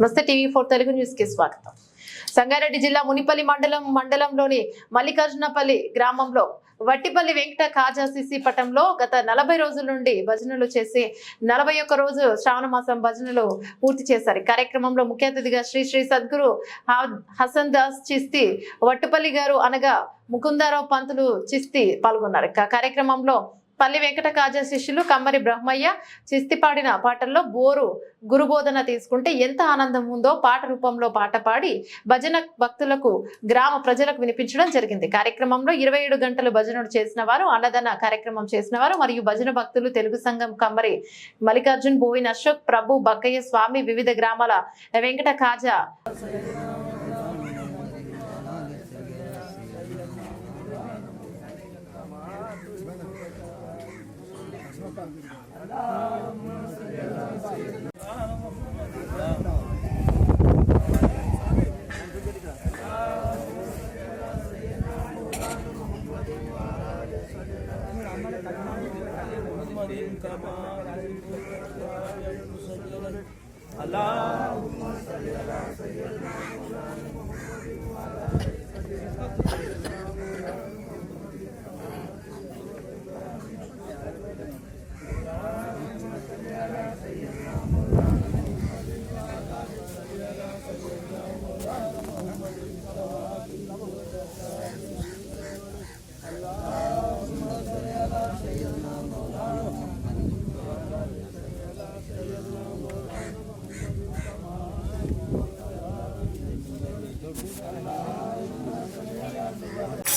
నమస్తే TV four Telugu న్యూస్కి స్వాగతం. సంగారెడ్డి జిల్లా మునిపల్లి మండలం మండలంలోని మల్లికార్జునపల్లి గ్రామంలో వట్టిపల్లి వెంకట కాజా సిసి పటంలో గత నలభై రోజుల నుండి భజనలు చేసి నలభై ఒక్క రోజు శ్రావణ మాసం భజనలు పూర్తి చేశారు. కార్యక్రమంలో ముఖ్య అతిథిగా శ్రీ శ్రీ సద్గురు హసన్ దాస్ చిస్తి వట్టుపల్లి గారు అనగా ముకుందారావు పంతులు చిస్తి పాల్గొన్నారు. కార్యక్రమంలో పల్లి వెంకట కాజా శిష్యులు కమ్మరి బ్రహ్మయ్య చిస్తి పాడిన పాటల్లో బోరు గురుబోధన తీసుకుంటే ఎంత ఆనందం ఉందో పాట రూపంలో పాట పాడి భజన భక్తులకు గ్రామ ప్రజలకు వినిపించడం జరిగింది. కార్యక్రమంలో ఇరవై ఏడు గంటలు భజనలు చేసిన వారు అన్నదాన కార్యక్రమం చేసిన వారు మరియు భజన భక్తులు తెలుగు సంఘం కమ్మరి మల్లికార్జున్ బోయిన్ అశోక్ ప్రభు బక్కయ్య స్వామి వివిధ గ్రామాల వెంకట కాజా గమ్మతు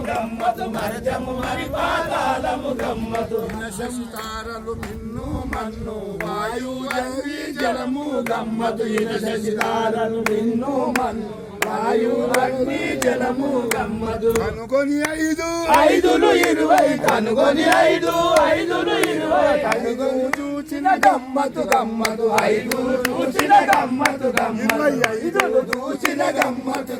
గమ్మతు మరి పాతాళము గమ్మతు గమ్మతు మిన్ను మన్ను వాయు జంగి జలము గమ్మతు ఇన శశిధారలు మిన్ను మన్ను వాయు అగ్ని జలము గమ్మతు కనుగొని ఐదు. ఐదులు ఇరవై కనుగొని ఐదు ఐదులు ఇరవై. కనుగొని చూచిన గమ్మతు గమ్మతు ఐదు చూసిన గమ్మతు గమ్మతు చూచిన గమ్మతు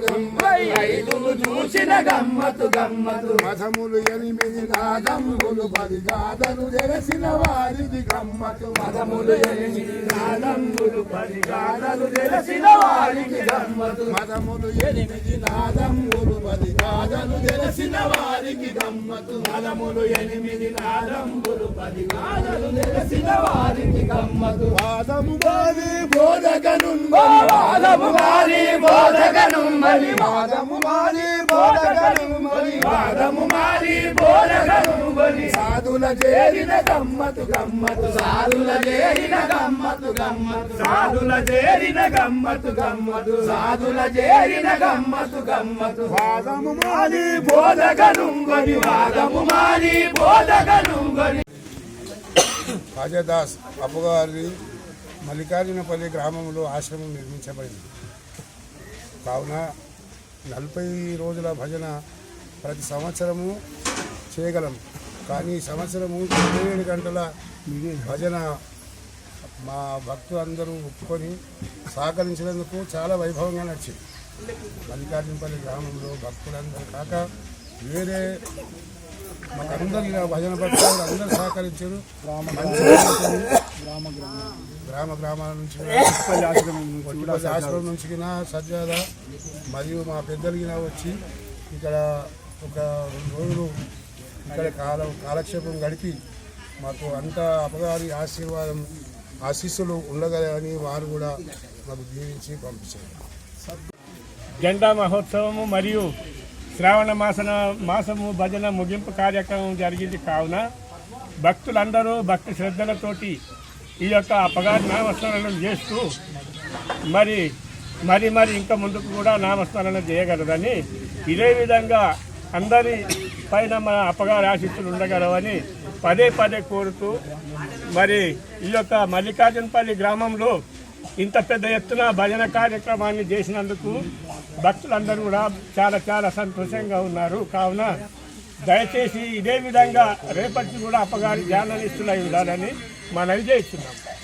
ఐదులు చూసిన గమ్మతు గమ్మతు మధములు ఎనిమిది నాదములు పది గాథలు తెరసిన వారిది గమ్మతు పదములు ఎనిమిది నాదములు పది గాథలు తెలిసిన వారికి గమ్మతు మదములు ఎనిమిది నాదములు పది గాథలు తెరసిన వారికి గమ్మతు పదములు ఎనిమిది నాదంబులు పది గాథలు తెలిసిన వారికి గమ్మతు వాదము బావి బోధగను వాదము మారి బోధగను మరి వాదము బోధగను మరి వాదము మారి బోధగను మరి సాధుల చేరిన గమ్మతు గమ్మతు సాధుల చేరిన గమ్మతు గమ్మతు సాధుల చేరిన గమ్మతు గమ్మతు సాధుల చేరిన గమ్మతు గమ్మతు వాదము మాది బోధగనుంగని వాదము మారి బోధగనుంగని రాజదాస్ అబ్బగారి మల్లికార్జునపల్లి గ్రామంలో ఆశ్రమం నిర్మించబడింది. కావున నలభై రోజుల భజన ప్రతి సంవత్సరము చేయగలం. కానీ ఈ సంవత్సరము ఇరవై ఏడు గంటల భజన మా భక్తులు అందరూ ఒప్పుకొని సహకరించినందుకు చాలా వైభవంగా నడిచింది. మల్లికార్జునపల్లి గ్రామంలో భక్తులందరూ కాక వేరే మాకు ఇలా భజన పట్టారు అందరూ సహకరించారు. గ్రామ గ్రామాల నుంచి ఆశ్రమం నుంచి సజ్జాద మరియు మా పెద్దలకిన వచ్చి ఇక్కడ ఒక రెండు రోజులు ఇక్కడ కాల కాలక్షేపం గడిపి మాకు అంత అపగారి ఆశీర్వాదం ఆశీస్సులు ఉండగలని వారు కూడా మాకు దీవించి పంపించారు. జెండా మహోత్సవము మరియు శ్రావణ మాసన మాసము భజన ముగింపు కార్యక్రమం జరిగింది కావున భక్తులందరూ భక్తి శ్రద్ధలతోటి ఈ యొక్క అపగాధ నామస్మరణలు చేస్తూ మరి మరి మరి ఇంకా ముందుకు కూడా నామస్మరణ చేయగలరని ఇదే విధంగా అందరి పైన మన అపగారి ఆశిస్తులు ఉండగలవని పదే పదే కోరుతూ మరి ఈ యొక్క మల్లికార్జునపల్లి గ్రామంలో ఇంత పెద్ద ఎత్తున భజన కార్యక్రమాన్ని చేసినందుకు భక్తులందరూ కూడా చాలా చాలా సంతోషంగా ఉన్నారు. కావున దయచేసి ఇదే విధంగా రేపటికి కూడా అప్పగారి ధ్యానాన్ని ఇస్తున్నాయి ఉండాలని మనవి చేస్తున్నాం.